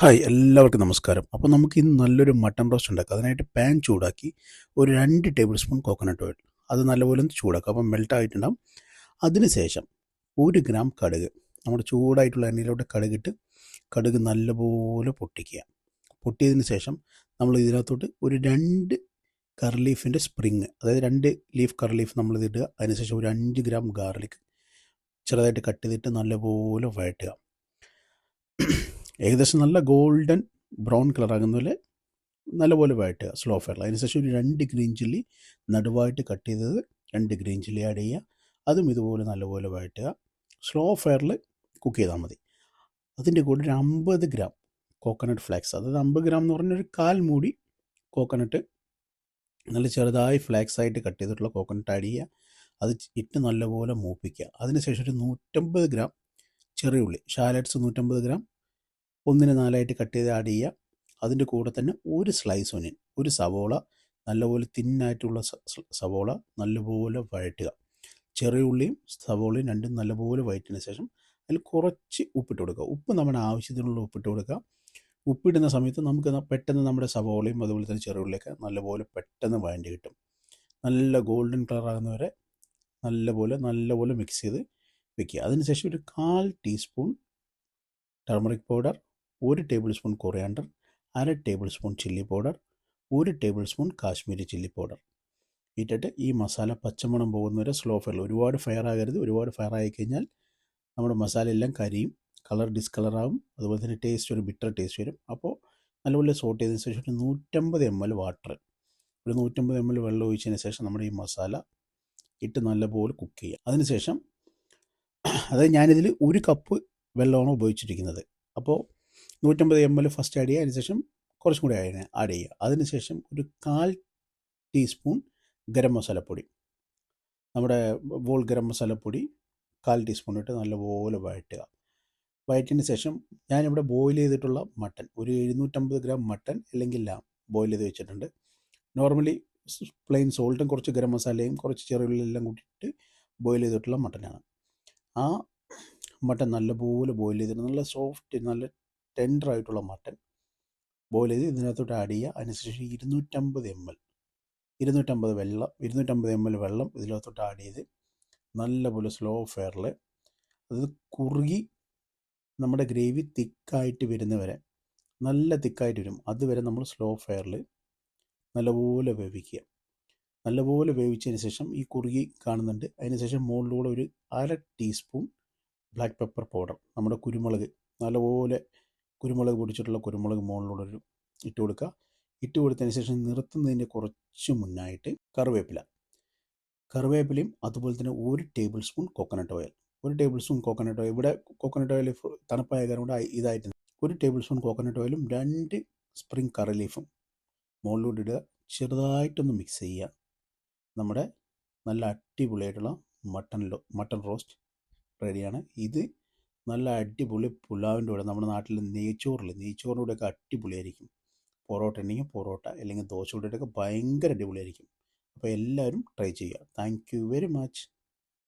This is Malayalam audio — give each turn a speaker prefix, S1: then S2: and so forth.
S1: ഹായ് എല്ലാവർക്കും നമസ്കാരം. അപ്പോൾ നമുക്ക് ഇന്ന് നല്ലൊരു മട്ടൺ റോസ്റ്റ് ഉണ്ടാക്കാം. അതിനായിട്ട് പാൻ ചൂടാക്കി ഒരു രണ്ട് ടേബിൾ സ്പൂൺ കോക്കനട്ട് ഓയിൽ അത് നല്ലപോലെ ഒന്ന് ചൂടാക്കുക അപ്പം മെൽറ്റ് ആയിട്ടുണ്ടാവും. അതിനുശേഷം ഒരു ഗ്രാം കടുക്. നമ്മുടെ ചൂടായിട്ടുള്ള എണ്ണയിലോട്ട് കടുകിട്ട് കടുക് നല്ലപോലെ പൊട്ടിക്കുക. പൊട്ടിയതിന് ശേഷം നമ്മൾ ഇതിനകത്തോട്ട് ഒരു രണ്ട് കർലീഫിന്റെ ലീഫിന്റെ സ്പ്രിങ് അതായത് രണ്ട് ലീഫ് കർലീഫ് ലീഫ് നമ്മൾ ഇതിടുക അതിനുശേഷം ഒരു അഞ്ച് ഗ്രാം ഗാർലിക് ചെറുതായിട്ട് കട്ട് ചെയ്തിട്ട് നല്ലപോലെ വഴറ്റുക. ഏകദേശം നല്ല ഗോൾഡൻ ബ്രൗൺ കളർ പോലെ നല്ലപോലെ വഴറ്റുക സ്ലോ ഫയറിൽ അതിനുശേഷം ഒരു രണ്ട് ഗ്രീൻ ചില്ലി നടുവായിട്ട് കട്ട് ചെയ്തത് രണ്ട് ഗ്രീൻ ചില്ലി ആഡ് ചെയ്യുക. അതും ഇതുപോലെ നല്ലപോലെ വഴറ്റുക. സ്ലോ ഫയറിൽ കുക്ക് ചെയ്താൽ മതി. അതിന്റെ കൂടെ ഒരു അമ്പത് ഗ്രാം കോക്കനട്ട് ഫ്ലാക്സ് അതായത് അമ്പത് ഗ്രാം എന്ന് പറഞ്ഞാൽ ഒരു കാൽ മൂടി കോക്കനട്ട് നല്ല ചെറുതായി ഫ്ലാക്സ് ആയിട്ട് കട്ട് ചെയ്തിട്ടുള്ള കോക്കനട്ട് ആഡ് ചെയ്യുക. അത് ഇട്ട് നല്ലപോലെ മൂപ്പിക്കുക. അതിനുശേഷം ഒരു നൂറ്റമ്പത് ഗ്രാം ചെറിയ ഉള്ളി. ഷാലറ്റ്സ് നൂറ്റമ്പത് ഗ്രാം ഒന്നിന് നാലായിട്ട് കട്ട് ചെയ്ത് ആഡ് ചെയ്യുക. അതിന്റെ കൂടെ തന്നെ ഒരു സ്ലൈസ് ഒനിയൻ ഒരു സവോള നല്ലപോലെ തിന്നായിട്ടുള്ള സവോള നല്ലപോലെ വഴറ്റുക. ചെറിയ ഉള്ളിയും സവോളയും രണ്ടും നല്ലപോലെ വഴറ്റിന് ശേഷം അതിൽ കുറച്ച് ഉപ്പിട്ട് കൊടുക്കുക. ഉപ്പ് നമ്മുടെ ആവശ്യത്തിനുള്ള ഉപ്പിട്ട് കൊടുക്കുക. ഉപ്പിടുന്ന സമയത്ത് നമുക്ക് പെട്ടെന്ന് നമ്മുടെ സവോളയും അതുപോലെ തന്നെ ചെറിയ ഉള്ളിയൊക്കെ നല്ലപോലെ പെട്ടെന്ന് വഴണ്ടി കിട്ടും. നല്ല ഗോൾഡൻ കളർ ആകുന്നവരെ നല്ലപോലെ നല്ലപോലെ മിക്സ് ചെയ്ത് വെക്കുക. അതിനുശേഷം ഒരു കാൽ ടീസ്പൂൺ ടർമറിക് പൗഡർ ഒരു ടേബിൾ സ്പൂൺ കൊറിയാണ്ടർ അര ടേബിൾ സ്പൂൺ ചില്ലി പൗഡർ ഒരു table spoon Kashmiri chilli powder ഇട്ടിട്ട് ഈ മസാല പച്ചമണം പോകുന്നവരെ സ്ലോ ഫയർ ഒരുപാട് ഫയർ ആകരുത്. ഒരുപാട് ഫയർ ആയി കഴിഞ്ഞാൽ നമ്മുടെ മസാല എല്ലാം കരിയും. കളർ ഡിസ്കളറാകും അതുപോലെ തന്നെ ടേസ്റ്റ് ഒരു ബിറ്റർ ടേസ്റ്റ് വരും. അപ്പോൾ നല്ലപോലെ സോട്ട് ചെയ്തതിന് ശേഷം ഒരു നൂറ്റമ്പത് എം എൽ വാട്ടർ ഒരു നൂറ്റമ്പത് എം എൽ വെള്ളം ഒഴിച്ചതിന് ശേഷം നമ്മുടെ ഈ മസാല ഇട്ട് നല്ലപോലെ കുക്ക് ചെയ്യുക. അതിനുശേഷം അതായത് ഞാനിതിൽ ഒരു കപ്പ് വെള്ളമാണ് ഉപയോഗിച്ചിരിക്കുന്നത്. അപ്പോൾ നൂറ്റമ്പത് എം എൽ ഫസ്റ്റ് ആഡ് ചെയ്യുക അതിനുശേഷം കുറച്ചും കൂടി ആഡ് ആഡ് ചെയ്യുക. അതിനുശേഷം ഒരു കാൽ ടീസ്പൂൺ ഗരം മസാലപ്പൊടി നമ്മുടെ വോൾ ഗരം മസാലപ്പൊടി കാൽ ടീസ്പൂൺ ഇട്ട് നല്ലപോലെ വഴറ്റുക. വഴറ്റിന് ശേഷം ഞാനിവിടെ ബോയിൽ ചെയ്തിട്ടുള്ള മട്ടൺ ഒരു എഴുന്നൂറ്റമ്പത് ഗ്രാം മട്ടൺ അല്ലെങ്കിൽ ലാം ബോയിൽ ചെയ്ത് വെച്ചിട്ടുണ്ട്. നോർമലി പ്ലെയിൻ സോൾട്ടും കുറച്ച് ഗരം മസാലയും കുറച്ച് ചെറുകളെല്ലാം കൂട്ടിയിട്ട് ബോയിൽ ചെയ്തിട്ടുള്ള മട്ടനാണ് ആ മട്ടൺ നല്ലപോലെ ബോയിൽ ചെയ്തിട്ട് നല്ല സോഫ്റ്റ് നല്ല ടെൻഡർ ആയിട്ടുള്ള മട്ടൻ ബോയിൽ ചെയ്ത് ഇതിനകത്തോട്ട് ആഡ് ചെയ്യുക. അതിനുശേഷം ഇരുന്നൂറ്റമ്പത് എം എൽ. ഇരുന്നൂറ്റമ്പത് വെള്ളം ഇരുന്നൂറ്റമ്പത് എം എൽ വെള്ളം ഇതിനകത്തോട്ട് ആഡ് ചെയ്ത് നല്ലപോലെ സ്ലോ ഫെയറിൽ അത് കുറുകി നമ്മുടെ ഗ്രേവി തിക്കായിട്ട് വരുന്നവരെ നല്ല തിക്കായിട്ട് വരും. അതുവരെ നമ്മൾ സ്ലോ ഫെയറിൽ നല്ലപോലെ വേവിക്കുക. നല്ലപോലെ വേവിച്ചതിന് ശേഷം ഈ കുറുകി കാണുന്നുണ്ട്. അതിന് ശേഷം മുകളിലൂടെ ഒരു അര ടീസ്പൂൺ ബ്ലാക്ക് പെപ്പർ പൗഡർ നമ്മുടെ കുരുമുളക് നല്ലപോലെ കുരുമുളക് പൊടിച്ചിട്ടുള്ള കുരുമുളക് മുകളിലൂടെ ഒരു ഇട്ട് കൊടുക്കുക. ഇട്ട് കൊടുത്തതിന് ശേഷം നിർത്തുന്നതിന്റെ കുറച്ച് മുന്നായിട്ട് കറിവേപ്പില. കറിവേപ്പിലയും അതുപോലെ തന്നെ ഒരു ടേബിൾ സ്പൂൺ കോക്കനട്ട് ഓയിൽ ഒരു ടേബിൾ സ്പൂൺ കോക്കനട്ട് ഓയിൽ ഇവിടെ കോക്കനട്ട് ഓയിൽ തണുപ്പായ കാരണം കൊണ്ട് ഇതായിട്ട് ഒരു ടേബിൾ സ്പൂൺ കോക്കനട്ട് ഓയിലും രണ്ട് സ്പ്രിംഗ് കറി ലീഫും മുകളിലൂടെ ഇടുക. ചെറുതായിട്ടൊന്ന് മിക്സ് ചെയ്യുക. നമ്മുടെ നല്ല അടിപൊളിയായിട്ടുള്ള മട്ടൺ മട്ടൺ റോസ്റ്റ് റെഡിയാണ് ഇത് നല്ല അടിപൊളി പുലാവിന്റെ കൂടെ നമ്മുടെ നാട്ടിൽ നെയ്ച്ചോറിൽ നെയ്ച്ചോറിന്റെ കൂടെയൊക്കെ അടിപൊളിയായിരിക്കും. പൊറോട്ട ഉണ്ടെങ്കിൽ പൊറോട്ട അല്ലെങ്കിൽ ദോശ കൂടെയൊക്കെ ഭയങ്കര അടിപൊളിയായിരിക്കും. അപ്പോൾ എല്ലാവരും ട്രൈ ചെയ്യുക. Thank you very much